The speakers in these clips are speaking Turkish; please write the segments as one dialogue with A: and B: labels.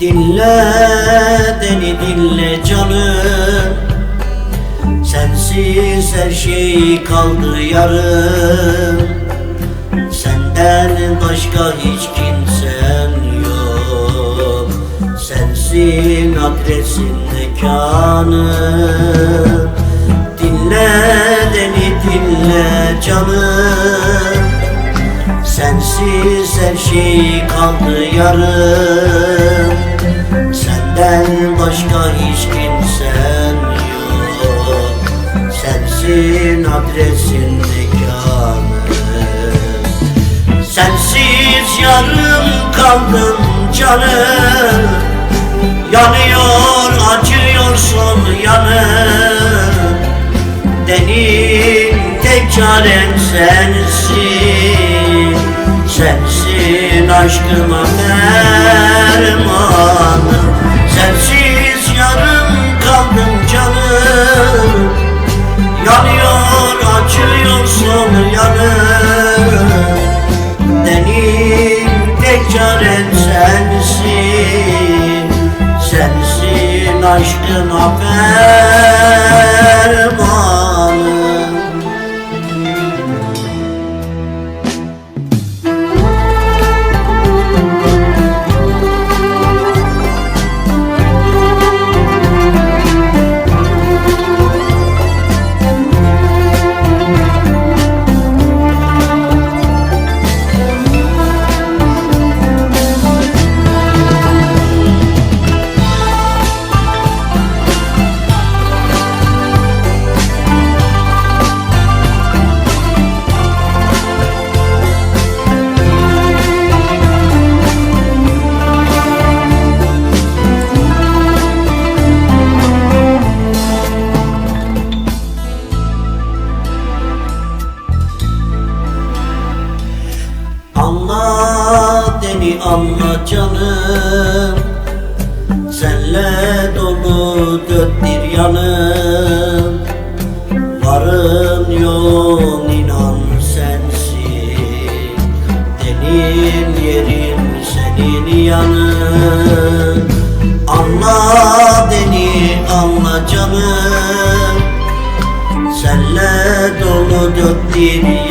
A: Dinle beni dinle canım. Sensiz her şey kaldı yarım. Senden başka hiç kimsen yok. Sensin adresin mekanım. Dinle beni dinle canım. Sensiz her şey kaldı yarım Senden başka hiç kimsen yok. Sensin adresin mekanım Sensiz yarım kaldım canım Yanıyor acıyor sol yanım Benim tek çarem sensin. Sensin aşkıma dermanım Sensin aşkıma Anla canım. Senle dolu dört bir yanım. Varın yoğun inan sensin. Benim yerim senin yanın. Anla beni anla canım. Senle dolu dört bir yanım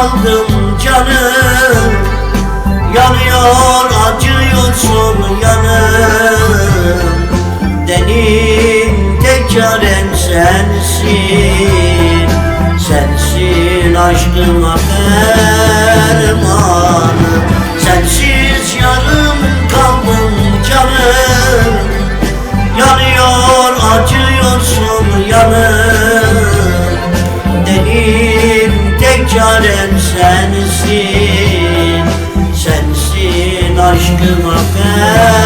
A: kaldım canım. Yanıyor acıyor sol yanım. Benim tek çarem sensin. Sensin aşkıma fermanım Sensin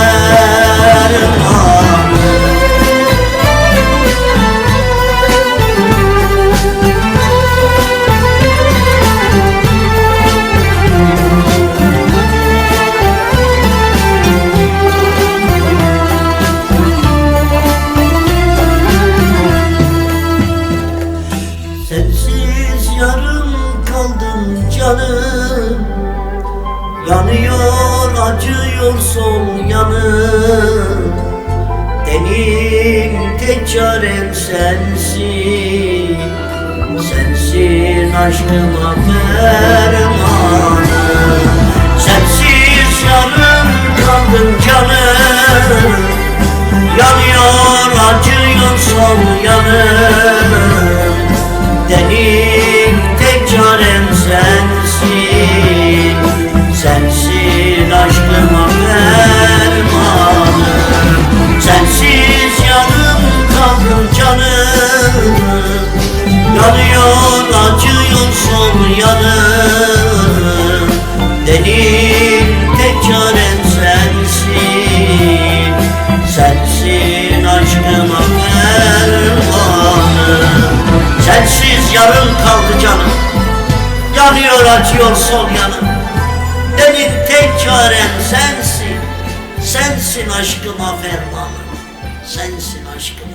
A: sol yanım Benim tek çarem sensin. Sensin aşkıma fermanım Yanıyor acıyor sol yanım. Benim tek çarem sensin. Sensin aşkıma fermanım Sensiz yarım kaldı canım. Yanıyor acıyor sol yanım. Benim tek çarem sensin. Sen Sensin aşkıma fermanım Sensin aşkıma